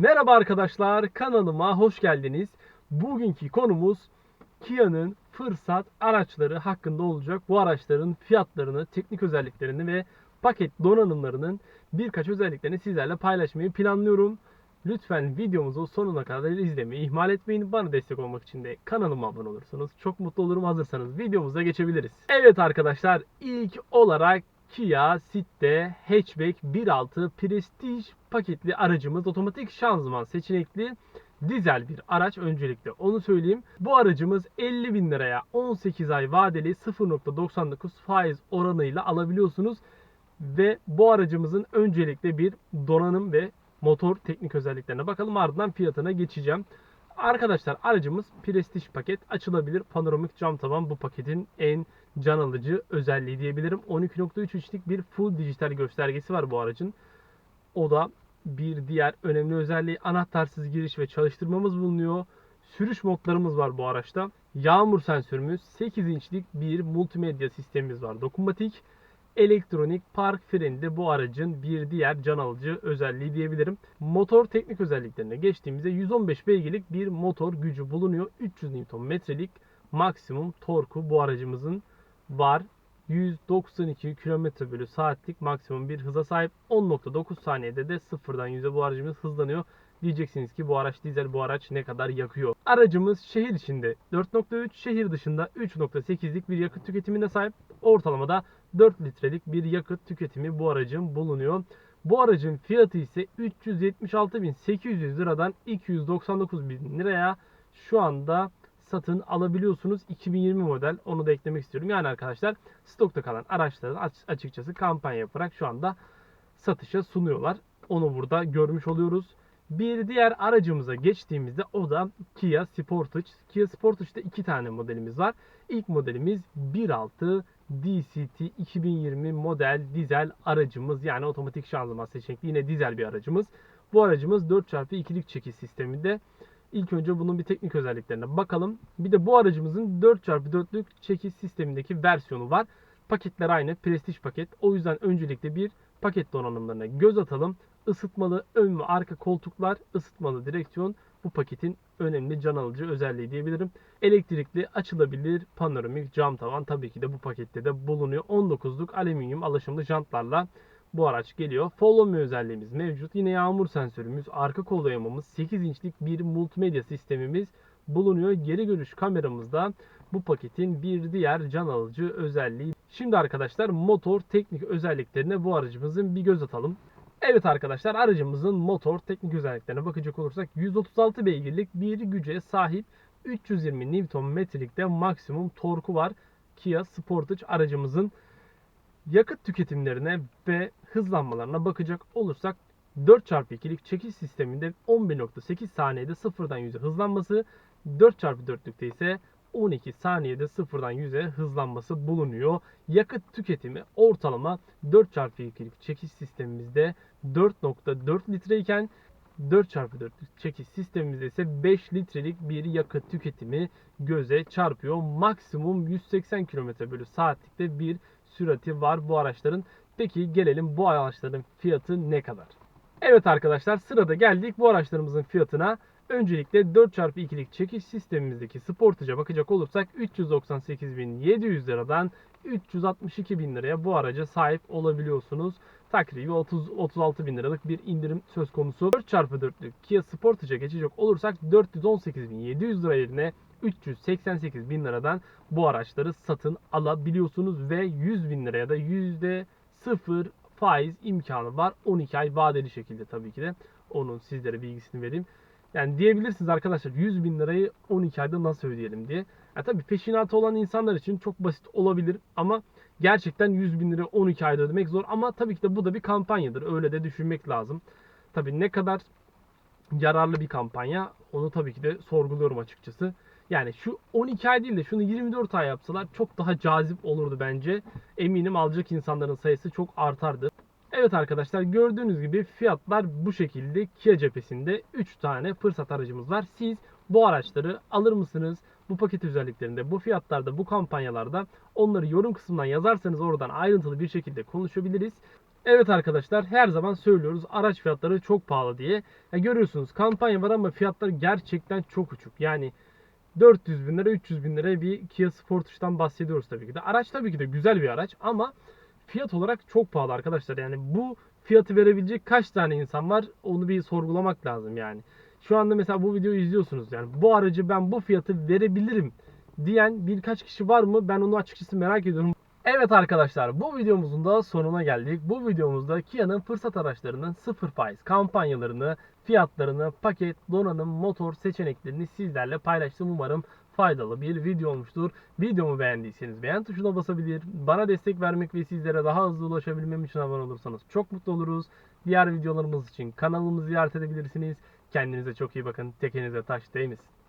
Merhaba arkadaşlar, kanalıma hoş geldiniz. Bugünkü konumuz Kia'nın fırsat araçları hakkında olacak. Bu araçların fiyatlarını, teknik özelliklerini ve paket donanımlarının birkaç özelliklerini sizlerle paylaşmayı planlıyorum. Lütfen videomuzu sonuna kadar izlemeyi ihmal etmeyin. Bana destek olmak için de kanalıma abone olursanız çok mutlu olurum. Hazırsanız videomuza geçebiliriz. Evet arkadaşlar ilk olarak Kia Ceed'de hatchback 1.6 Prestige paketli aracımız otomatik şanzıman seçenekli dizel bir araç öncelikle onu söyleyeyim. Bu aracımız 50 bin liraya 18 ay vadeli 0.99 faiz oranıyla alabiliyorsunuz. Ve bu aracımızın öncelikle bir donanım ve motor teknik özelliklerine bakalım ardından fiyatına geçeceğim. Arkadaşlar aracımız Prestige paket açılabilir panoramik cam tavan bu paketin en can alıcı özelliği diyebilirim. 12.3 inçlik bir full dijital göstergesi var bu aracın. O da bir diğer önemli özelliği anahtarsız giriş ve çalıştırmamız bulunuyor. Sürüş modlarımız var bu araçta. Yağmur sensörümüz, 8 inçlik bir multimedya sistemimiz var. Dokunmatik, elektronik park freni de bu aracın bir diğer can alıcı özelliği diyebilirim. Motor teknik özelliklerine geçtiğimizde 115 beygirlik bir motor gücü bulunuyor. 300 Nm'lik maksimum torku bu aracımızın var. 192 km bölü saatlik maksimum bir hıza sahip. 10.9 saniyede de sıfırdan 100'e bu aracımız hızlanıyor. Diyeceksiniz ki bu araç dizel bu araç ne kadar yakıyor? Aracımız şehir içinde 4.3 şehir dışında 3.8'lik bir yakıt tüketimine sahip. Ortalamada 4 litrelik bir yakıt tüketimi bu aracın bulunuyor. Bu aracın fiyatı ise 376.800 liradan 299.000 liraya şu anda satın alabiliyorsunuz. 2020 model onu da eklemek istiyorum. Yani arkadaşlar stokta kalan araçları açıkçası kampanya yaparak şu anda satışa sunuyorlar. Onu burada görmüş oluyoruz. Bir diğer aracımıza geçtiğimizde o da Kia Sportage. Kia Sportage'da iki tane modelimiz var. İlk modelimiz 1.6 DCT 2020 model dizel aracımız. Yani otomatik şanzıman seçenekli yine dizel bir aracımız. Bu aracımız 4x2'lik çekiş sisteminde. İlk önce bunun bir teknik özelliklerine bakalım. Bir de bu aracımızın 4x4'lük çekiş sistemindeki versiyonu var. Paketler aynı. Prestige paket. O yüzden öncelikle bir paket donanımlarına göz atalım. Isıtmalı ön ve arka koltuklar, ısıtmalı direksiyon bu paketin önemli can alıcı özelliği diyebilirim. Elektrikli açılabilir panoramik cam tavan tabii ki de bu pakette de bulunuyor. 19'luk alüminyum alaşımlı jantlarla bu araç geliyor. Follow me özelliğimiz mevcut. Yine yağmur sensörümüz, arka kol dayamamız, 8 inçlik bir multimedya sistemimiz bulunuyor. Geri görüş kameramızda bu paketin bir diğer can alıcı özelliği. Şimdi arkadaşlar motor teknik özelliklerine bu aracımızın bir göz atalım. Evet arkadaşlar aracımızın motor teknik özelliklerine bakacak olursak 136 beygirlik bir güce sahip 320 Nm'lik de maksimum torku var. Kia Sportage aracımızın yakıt tüketimlerine ve hızlanmalarına bakacak olursak 4x2'lik çekiş sisteminde 11.8 saniyede sıfırdan 100'e hızlanması, 4x4'lükte ise 12 saniyede sıfırdan 100'e hızlanması bulunuyor. Yakıt tüketimi ortalama 4x2'lik çekiş sistemimizde 4.4 litre iken 4x4'lük çekiş sistemimizde ise 5 litrelik bir yakıt tüketimi göze çarpıyor. Maksimum 180 km bölü saatlikte bir sürati var bu araçların. Peki gelelim bu araçların fiyatı ne kadar? Evet arkadaşlar sırada geldik bu araçlarımızın fiyatına. Öncelikle 4x2'lik çekiş sistemimizdeki Sportage'a bakacak olursak 398.700 liradan 362 bin liraya bu araca sahip olabiliyorsunuz. Takribi 30 36 bin liralık bir indirim söz konusu. 4x4'lük Kia Sportage'a geçecek olursak 418.700 lira yerine 388 bin liradan bu araçları satın alabiliyorsunuz ve 100 bin liraya da %0 faiz imkanı var. 12 ay vadeli şekilde tabii ki de onun sizlere bilgisini vereyim. Yani diyebilirsiniz arkadaşlar 100 bin lirayı 12 ayda nasıl ödeyelim diye. Yani tabii peşinatı olan insanlar için çok basit olabilir ama gerçekten 100 bin lira 12 ayda ödemek zor. Ama tabii ki de bu da bir kampanyadır. Öyle de düşünmek lazım. Tabii ne kadar yararlı bir kampanya onu tabii ki de sorguluyorum açıkçası. Yani şu 12 ay değil de şunu 24 ay yapsalar çok daha cazip olurdu bence. Eminim alacak insanların sayısı çok artardı. Evet arkadaşlar gördüğünüz gibi fiyatlar bu şekilde Kia cephesinde 3 tane fırsat aracımız var. Siz bu araçları alır mısınız? Bu paket özelliklerinde, bu fiyatlarda, bu kampanyalarda onları yorum kısmından yazarsanız oradan ayrıntılı bir şekilde konuşabiliriz. Evet arkadaşlar her zaman söylüyoruz araç fiyatları çok pahalı diye. Ya görüyorsunuz kampanya var ama fiyatlar gerçekten çok uçuk. Yani 400 bin lira 300 bin lira bir Kia Sportage'dan bahsediyoruz tabii ki de. Araç tabii ki de güzel bir araç ama fiyat olarak çok pahalı arkadaşlar. Yani bu fiyatı verebilecek kaç tane insan var onu bir sorgulamak lazım yani. Şu anda mesela bu videoyu izliyorsunuz yani bu aracı ben bu fiyatı verebilirim diyen birkaç kişi var mı? Ben onu açıkçası merak ediyorum. Evet arkadaşlar bu videomuzun da sonuna geldik. Bu videomuzda Kia'nın fırsat araçlarının sıfır faiz kampanyalarını, fiyatlarını, paket, donanım, motor seçeneklerini sizlerle paylaştım. Umarım faydalı bir video olmuştur. Videomu beğendiyseniz beğen tuşuna basabilir. Bana destek vermek ve sizlere daha hızlı ulaşabilmem için abone olursanız çok mutlu oluruz. Diğer videolarımız için kanalımızı ziyaret edebilirsiniz. Kendinize çok iyi bakın. Tekenize taş değmesin.